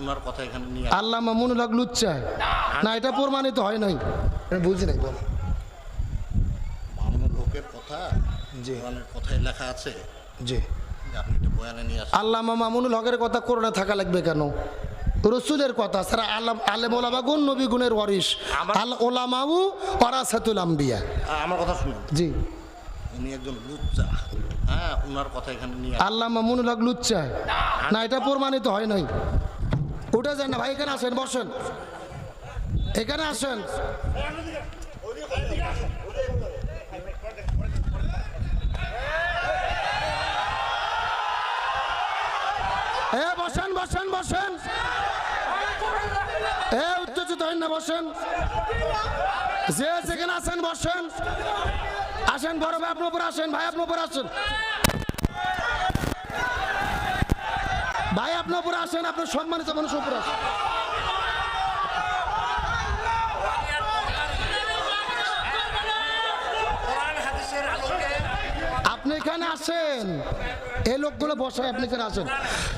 ওনার কথা এখানে নিয়ে আল্লাহ মামুনুল হক লুচ্চা। না এটা প্রমাণিত হয় নাই। বুঝি নাই বল। মামুনুল হকের কথা জি। কথায় লেখা আছে। জি। মামুনুল হকের কথা করোনা থাকা লাগবে কেন? রসুলের কথা সারা আলেম ওলামা গুণ নবী গুণের ওয়ারিস আল ওলামাউ ওয়ারাসাতুল আম্বিয়া। আমার কথা শুনুন। জি। উনি একজন লুচ্চা। হ্যাঁ ওনার কথা এখানে নিয়ে আল্লাহ মামুনুল হক লুচ্চা। না এটা প্রমাণিত হয় নাই। উঠে যান না, ভাই, এখানে আসেন, বসেন। এখানে আসেন। বসেন বসেন বসেন। এ, উত্তেজিত হন না, বসেন। যে যেখানে আছেন, বসেন। আসেন, বড় ভাই, আপনার উপর আসেন, ভাই, আপনার উপর আসেন। ভাই আপনার উপরে আসেন আপনার সম্মানিত মানুষ উপরে আসেন আপনি এখানে আসেন। এই লোকগুলো বসে আপনি এখানে আসেন।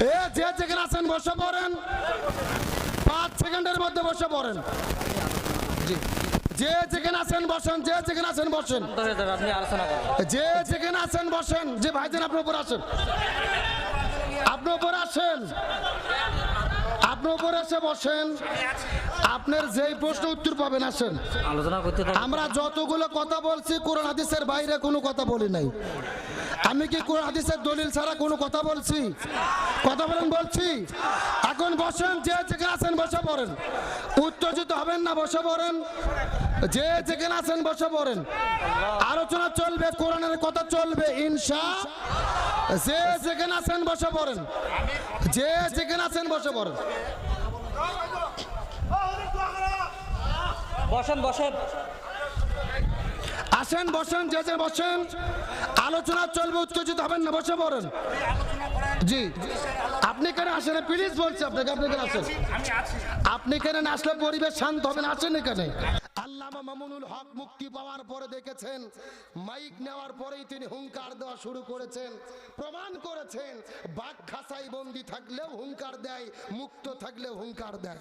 এ যে যেখানে আছেন বসে পড়েন। পাঁচ সেকেন্ডের মধ্যে বসে পড়েন। জি। যে যেখানে আছেন বসেন যে যেখানে আছেন বসেন। যে যেখানে আছেন বসেন। যে ভাইজান আপনার উপর আসেন। আপনার উপর আসেন। আপনার উপর এসে বসেন। আপনার যেই প্রশ্ন উত্তর পাবেন আসেন। আলোচনা করতে আমরা যতগুলো কথা বলছি কোরআন হাদিসের বাইরে কোনো কথা বলি নাই। আমি কি কোরআন হাদিসের দলিল ছাড়া কোনো কথা বলছি? কথা বলেন বলছি। এখন বসেন যে যেখানে আছেন বসে পড়েন। উত্তেজিত হবেন না বসে পড়েন। যে যেখানে আছেন বসে পড়েন। আলোচনা চলবে কোরআনের কথা চলবে ইনশা। যে যেখানে আছেন বসে পড়েন। যে যেখানে আছেন বসে পড়েন। বসেন বসেন। আসেন বসেন যে যে বসেন। আলোচনা চলবে উত্তেজিত হবেন না বসে পড়েন। জি। আপনি কেন আসেন? প্লিজ বলছি আপনাকে আপনি কেন আসেন? আপনি কেন না আসলে পরিবেশ শান্ত হবে না আসেন এখানে। আল্লামা মামুনুল হক মুক্তি পাওয়ার পরে দেখেছেন, মাইক নেওয়ার পরেই তিনি হুঙ্কার দেওয়া শুরু করেছেন, প্রমাণ করেছেন, বাঘ খাসাই বন্দি থাকলেও হুঙ্কার দেয়, মুক্ত থাকলেও হুঙ্কার দেয়।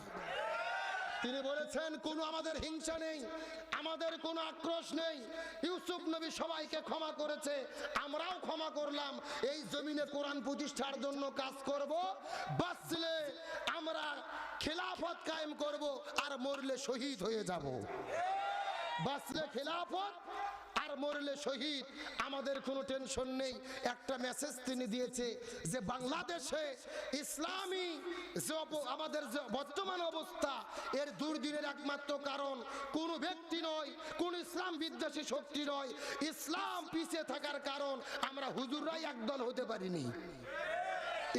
তিনি বলেছেন, কোনো আমাদের হিংসা নেই, আমাদের কোনো আক্রোশ নেই। ইউসুফ নবী সবাইকে ক্ষমা করেছে, আমরাও ক্ষমা করলাম। এই জমিনে কোরআন প্রতিষ্ঠার জন্য কাজ করব, বাঁচলে আমরা খেলাফত কায়েম করব আর মরলে শহীদ হয়ে যাব। বাঁচলে খেলাফত আর মরলে শহীদ। আমাদের কোনো টেনশন নেই। একটা মেসেজ তিনি দিয়েছে যে বাংলাদেশে ইসলামী যে আমাদের যে বর্তমান অবস্থা, এর দুর্দিনের একমাত্র কারণ কোনো ব্যক্তি নয়, কোন ইসলাম বিদ্বেষী শক্তি নয়। ইসলাম পিছিয়ে থাকার কারণ আমরা হুজুররাই একদল হতে পারিনি।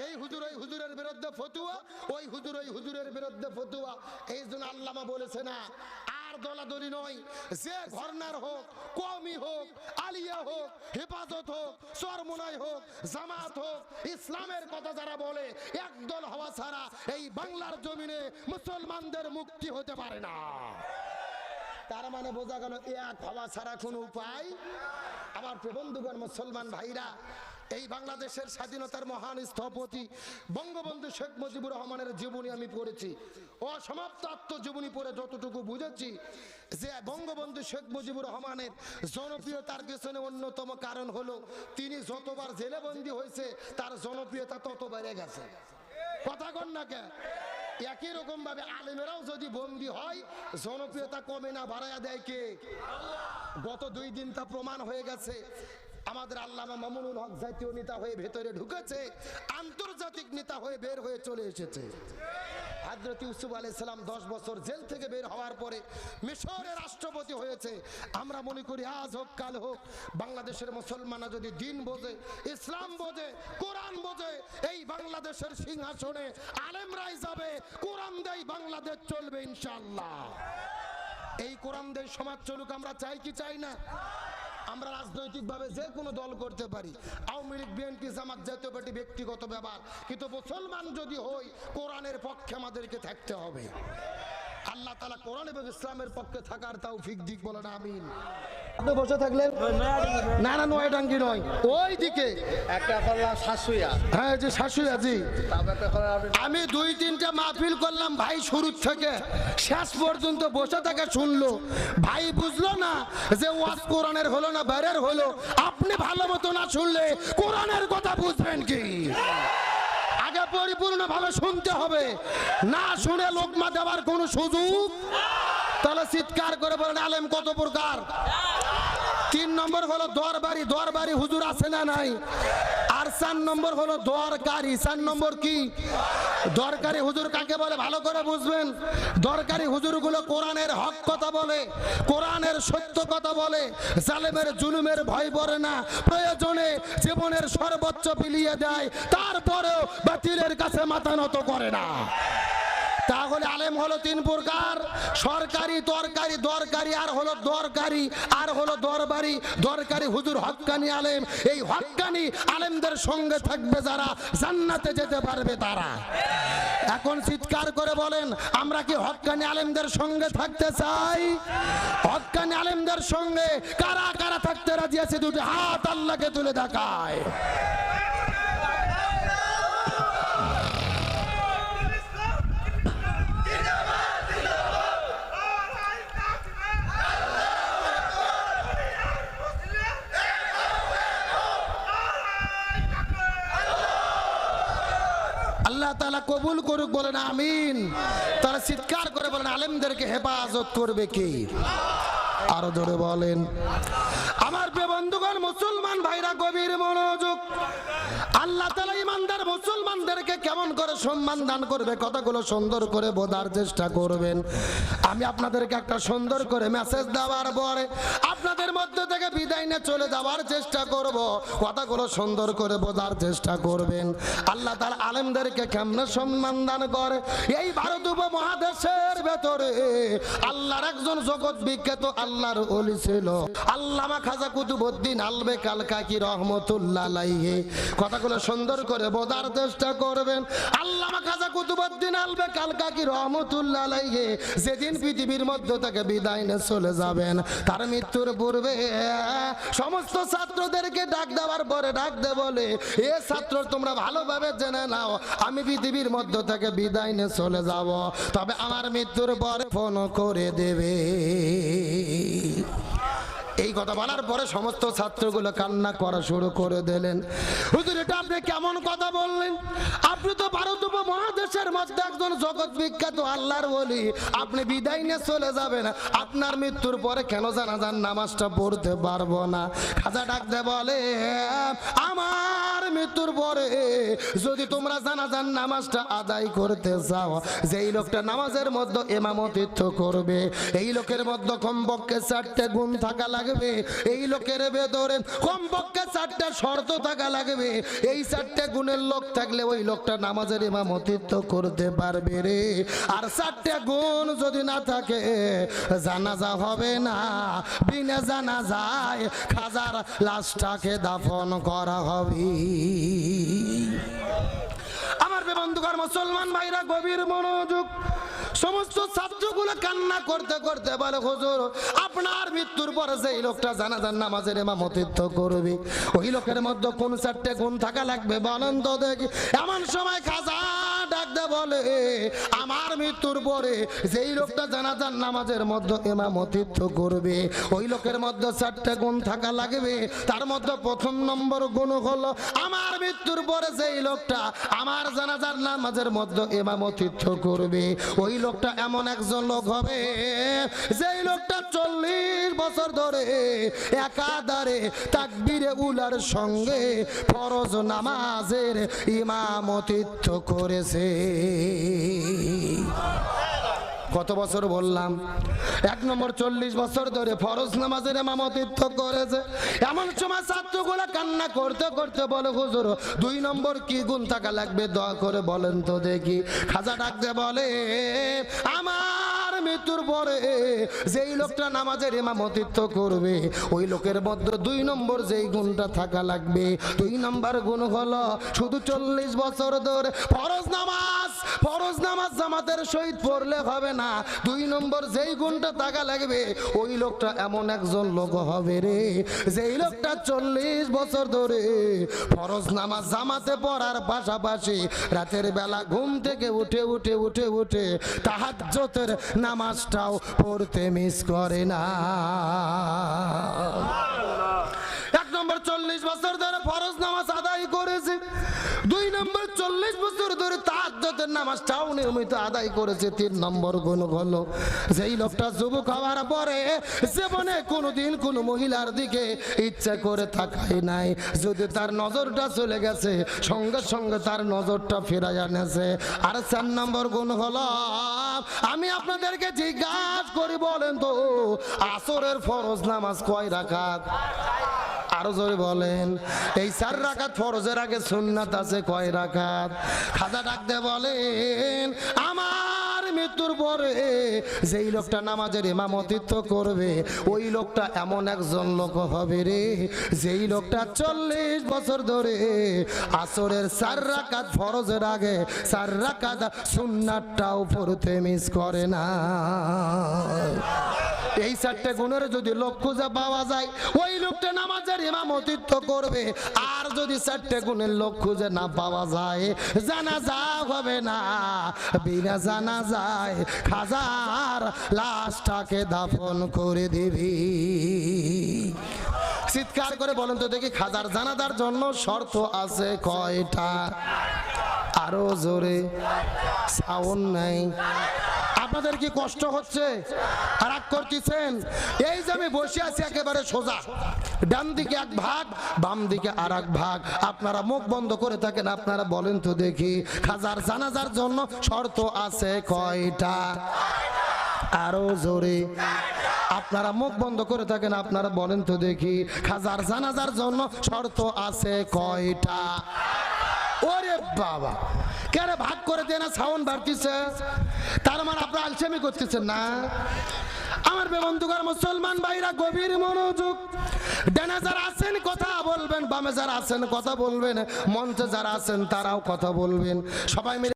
এই হুজুর ওই হুজুরের বিরুদ্ধে ফতুয়া, ওই হুজুর ওই হুজুরের বিরুদ্ধে ফতুয়া। এই জন্য আল্লামা বলেছে না আর দলাদলি নয়। যে ঘরনার হোক কমি হোক, আলিয়া হোক, হেফাজত হোক, চরমুনাই হোক জামাত হোক, ইসলামের কথা যারা বলে একদল হওয়া ছাড়া এই বাংলার জমিনে মুসলমানদের মুক্তি হতে পারে না। তার মানে বোঝা গেল, এক হওয়া ছাড়া কোনো উপায়। আমার প্রবন্ধুগণ মুসলমান ভাইরা এই বাংলাদেশের স্বাধীনতার মহান স্থপতি বঙ্গবন্ধু শেখ মুজিবুর রহমানের জীবনী আমি পড়েছি। অসমাপ্ত আত্মজীবনী পড়ে যতটুকু বুঝেছি যে বঙ্গবন্ধু শেখ মুজিবুর রহমানের জনপ্রিয়তার পেছনে অন্যতম কারণ হলো তিনি যতবার জেলে বন্দী হয়েছে, তার জনপ্রিয়তা তত বেড়ে গেছে। কথা কন না কে একই রকম ভাবে আলেমেরাও যদি বন্দি হয়, জনপ্রিয়তা কমে না বাড়ায়া দেয় কে? গত দুই দিন তা প্রমাণ হয়ে গেছে আমাদের আল্লামা মামুনুল হক জাতীয় নেতা হয়ে ভেতরে ঢুকেছে, আন্তর্জাতিক নেতা হয়ে বের হয়ে চলে এসেছে। হাজরত ইউসুফ আলাইসালাম দশ বছর জেল থেকে বের হওয়ার পরে মিশরের রাষ্ট্রপতি হয়েছে। আমরা মনে করি আজ হোক, কাল হোক, বাংলাদেশের মুসলমানরা যদি দিন বোঝে, ইসলাম বোঝে, কোরআন বোঝে, এই বাংলাদেশের সিংহাসনে আলেমরাই যাবে, কোরআন দেই বাংলাদেশ চলবে ইনশাল্লাহ এই কোরআন দেয় সমাজ চলুক, আমরা চাই কি চাই না? আমরা রাজনৈতিকভাবে যে কোনো দল করতে পারি। আওয়ামী লীগ, বিএনপি, জামাত জাতীয় পার্টি ব্যক্তিগত ব্যাপার। কিন্তু মুসলমান যদি হই, কোরআনের পক্ষে আমাদেরকে থাকতে হবে। আল্লাহ তালা কোরআন এবং ইসলামের পক্ষে থাকার তাও ফিক দিক বলেন আমিন। আপনি বসে থাকলেন? না না নয় ডাঙ্গি নয়। ওই দিকে। একটা করলাম শাশুয়া হ্যাঁ যে শাশুড়ি জি। আমি দুই তিনটা মাহফিল করলাম ভাই শুরুর থেকে। শেষ পর্যন্ত বসে থেকে শুনলো। ভাই বুঝলো না যে ওয়াজ কোরআনের হলো না বাইরের হলো। আপনি ভালো মতো না শুনলে কোরআনের কথা বুঝবেন কি? পরিপূর্ণভাবে শুনতে হবে। না শুনে লোকমা দেওয়ার কোনো সুযোগ? তাহলে চিৎকার করে বলেন, আলেম কত প্রকার? তিন নম্বর হলো, দরবারি দরবারি হুজুর আছে না নাই? চার নম্বর হলো দরকারি, চার নম্বর কি? দরকারি হুজুর কাকে বলে? ভালো করে বুঝবেন। দরকারি হুজুরগুলো কোরআনের হক কথা বলে, কোরআনের সত্য কথা বলে। জালেমের জুলুমের ভয় পড়ে না। প্রয়োজনে জীবনের সর্বোচ্চ বিলিয়ে দেয়, তারপরেও বাতিলের কাছে মাথা নত করে না। তাহলে আলেম হলো তিন প্রকার। সরকারি, তরকারি, দরকারি, আর হলো দরকারি, আর হলো দরবারি। দরকারি হুজুর হক্কানি আলেম। এই হক্কানি আলেমদের সঙ্গে থাকবে যারা, জান্নাতে যেতে পারবে তারা। এখন চিৎকার করে বলেন, আমরা কি হক্কানি আলেমদের সঙ্গে থাকতে চাই? হক্কানি আলেমদের সঙ্গে কারা কারা থাকতে রাজি আছে? দুটি হাত আল্লাহকে তুলে দেখায় আল্লাহ তালা কবুল করুক বলেন আমিন। তারা চিৎকার করে বলেন, আলেমদেরকে হেফাজত করবে কে? আরও ধরে বলেন, আমার বন্ধুগণ, মুসলমান ভাইরা, গভীর মনোযোগ আল্লাহ তালা ইমানদার মুসলমানদেরকে কেমন করে সম্মান দান করবে, কথাগুলো সুন্দর করে বোঝার চেষ্টা করবেন। আমি আপনাদেরকে একটা সুন্দর করে মেসেজ দেওয়ার পরে আপনাদের মধ্যে থেকে বিদায় নিয়ে চলে যাওয়ার চেষ্টা করব। কথাগুলো সুন্দর করে বোঝার চেষ্টা করবেন। আল্লাহ তার আলেমদেরকে কেমনে সম্মান দান করে? এই ভারত উপমহাদেশের ভেতরে আল্লাহর একজন জগৎ বিখ্যাত আল্লাহর অলি ছিল। আল্লামা খাজা কুতুবুদ্দিন আলবে কালকাকি রহমতুল্লাহ আলাইহি। কথাগুলো সুন্দর করে বোঝার চেষ্টা করবেন। আল্লামা খাজা কুতুবুদ্দিন আলবে কালকাকি রহমতুল্লাহ আলাইহি যেদিন পৃথিবীর মধ্য থেকে বিদায় নিয়ে চলে যাবেন, তার মৃত্যুর পূর্বে সমস্ত ছাত্রদেরকে ডাক দেওয়ার পরে ডাক দে বলে, এ ছাত্র, তোমরা ভালোভাবে জেনে নাও, আমি পৃথিবীর মধ্য থেকে বিদায় নিয়ে চলে যাব। তবে আমার মৃত্যুর পরে ফোন করে দেবে। এই কথা বলার পরে সমস্ত ছাত্রগুলো কান্না করা শুরু করে দিলেন। হুজুর, এটা আপনি কেমন কথা বললেন? আপনি তো ভারত মহাদেশের মধ্যে একজন জগৎ বিখ্যাত আল্লাহর বলি আপনি বিদায় নিয়ে চলে যাবেন। আপনার মৃত্যুর পরে কেন জানাজান নামাজটা পড়তে পারব না? খাজা ডাকতে বলে, আমার মৃত্যুর পরে যদি তোমরা জানাজান নামাজটা আদায় করতে চাও যেই লোকটা নামাজের মধ্যে এমামতিত্ব করবে, এই লোকের মধ্যে কমপক্ষে চারটে গুণ থাকা লাগবে? এই লোকের ভেতরে কমপক্ষে চারটে শর্ত থাকা লাগবে। এই চারটে গুণের লোক থাকলে ওই লোকটা নামাজের ইমামতিত্ব করতে পারবে রে। আর চারটে গুণ যদি না থাকে, জানাজা হবে না। বিনা জানা যায় খাজার লাশটাকে দাফন করা হবে। আমার বন্ধুকার মুসলমান ভাইরা, গভীর মনোযোগ সমস্ত ছাত্রগুলো কান্না করতে করতে বলে, হুজুর, আপনার মৃত্যুর পরে সেই লোকটা জানাজান নামাজের ইমামতিত্ব করবে, ওই লোকের মধ্যে কোন চারটে গুণ থাকা লাগবে, বলেন তো দেখি। এমন সময় খাজা ডাকতে বলে, আমার মৃত্যুর পরে যেই লোকটা জানাজান নামাজের মধ্যে ইমামতিত্ব করবে, ওই লোকের মধ্যে চারটে গুণ থাকা লাগবে, তার মধ্যে প্রথম নম্বর গুণ হলো, আমার মৃত্যুর পরে যেই লোকটা আমার জানাজার নামাজের মধ্যে ইমামতিত্ব করবে, ওই লোকটা এমন একজন লোক হবে, যেই লোকটা চল্লিশ বছর ধরে একাধারে তাকবিরে উলার সঙ্গে ফরজ নামাজের ইমামতিত্ব করেছে। কত বছর বললাম? এক নম্বর চল্লিশ বছর ধরে ফরজ নামাজের এমামতিত্ব করেছে। এমন সময় ছাত্রগুলো কান্না করতে করতে বলে, হুজুর, দুই নম্বর কি গুণ থাকা লাগবে? দয়া করে বলেন তো দেখি। খাজা ডাকতে বলে, আমার মৃত্যুর পরে যেই লোকটা নামাজের ইমামতিত্ব করবে, ওই লোকের মধ্যে দুই নম্বর যেই গুণটা থাকা লাগবে। দুই নম্বর গুণ হলো শুধু চল্লিশ বছর ধরে ফরজ নামাজ ফরজ নামাজ জামাতের সহিত পড়লে হবে না। দুই নম্বর, যেই গুণটা টাকা লাগবে, ওই লোকটা এমন একজন লোক হবে রে। যেই লোকটা চল্লিশ বছর ধরে ফরজ নামাজ জামাতে পড়ার পাশাপাশি রাতের বেলা ঘুম থেকে উঠে উঠে উঠে উঠে তাহাজ্জতের নামাজটাও পড়তে মিস করে না। তাহাজ্জতের নামাজটাও নিয়মিত আদায় করেছে। তিন নম্বর গুণ হলো, যেই লোকটা যুবক হওয়ার পরে জীবনে কোনোদিন কোনো মহিলার দিকে ইচ্ছা করে থাকাই নাই। যদি তার নজরটা চলে গেছে, সঙ্গে সঙ্গে তার নজরটা ফেরাই আনেছে। আর চার নম্বর গুণ হলো, আমি আপনাদেরকে জিজ্ঞাসা করি বলেন তো, আসরের ফরজ নামাজ কয় রাখাত আরও জোরে বলেন। এই চার রাখাত ফরজের আগে সুন্নাত আছে কয় রাখাত খাজা ডাকতে বলেন, আমার মৃত্যুর পরে যেই লোকটা নামাজের ইমামতিত্ব করবে, ওই লোকটা এমন একজন লোক হবে রে, যেই লোকটা চল্লিশ বছর ধরে আসরের চার রাকাত ফরজের আগে, চার রাকাত সুন্নাতটাও পড়তে মিস করে না। এই চারটে গুণের যদি লোক খুঁজে পাওয়া যায়, ওই লোকটা নামাজের ইমামতিত্ব করবে। আর যদি চারটে গুণের লোক খুঁজে না পাওয়া যায় জানা যা হবে না। বিনা জানা যায় খাজার লাশটাকে দাফন করে দিবি। চিৎকার করে বলেন তো দেখি খাজার জানাদার জন্য শর্ত আছে কয়টা? আরও জোরে, সাউন্ড নাই। আপনাদের কি কষ্ট হচ্ছে? রাগ করতেছেন? এই যে আমি বসে আছি একেবারে সোজা। ডান দিকে এক ভাগ, বাম দিকে আর এক ভাগ। আপনারা মুখ বন্ধ করে থাকেন, আপনারা বলেন তো দেখি। খাজার জানাজার জন্য শর্ত আছে কয়টা? আরও জোরে। আপনারা মুখ বন্ধ করে থাকেন, আপনারা বলেন তো দেখি। খাজার জানাজার জন্য শর্ত আছে কয়টা? ওরে বাবা। কেরে ভাগ করে দেয় না সাউন্ড বাড়তিছে? তার মানে আপনার আলসেমি করতেছেন না? আমার বেবন্ধুকার মুসলমান ভাইরা, গভীর মনোযোগ। ডানে যারা আছেন, কথা বলবেন, বামে যারা আছেন, কথা বলবেন, মঞ্চে যারা আছেন, তারাও কথা বলবেন। সবাই মিলে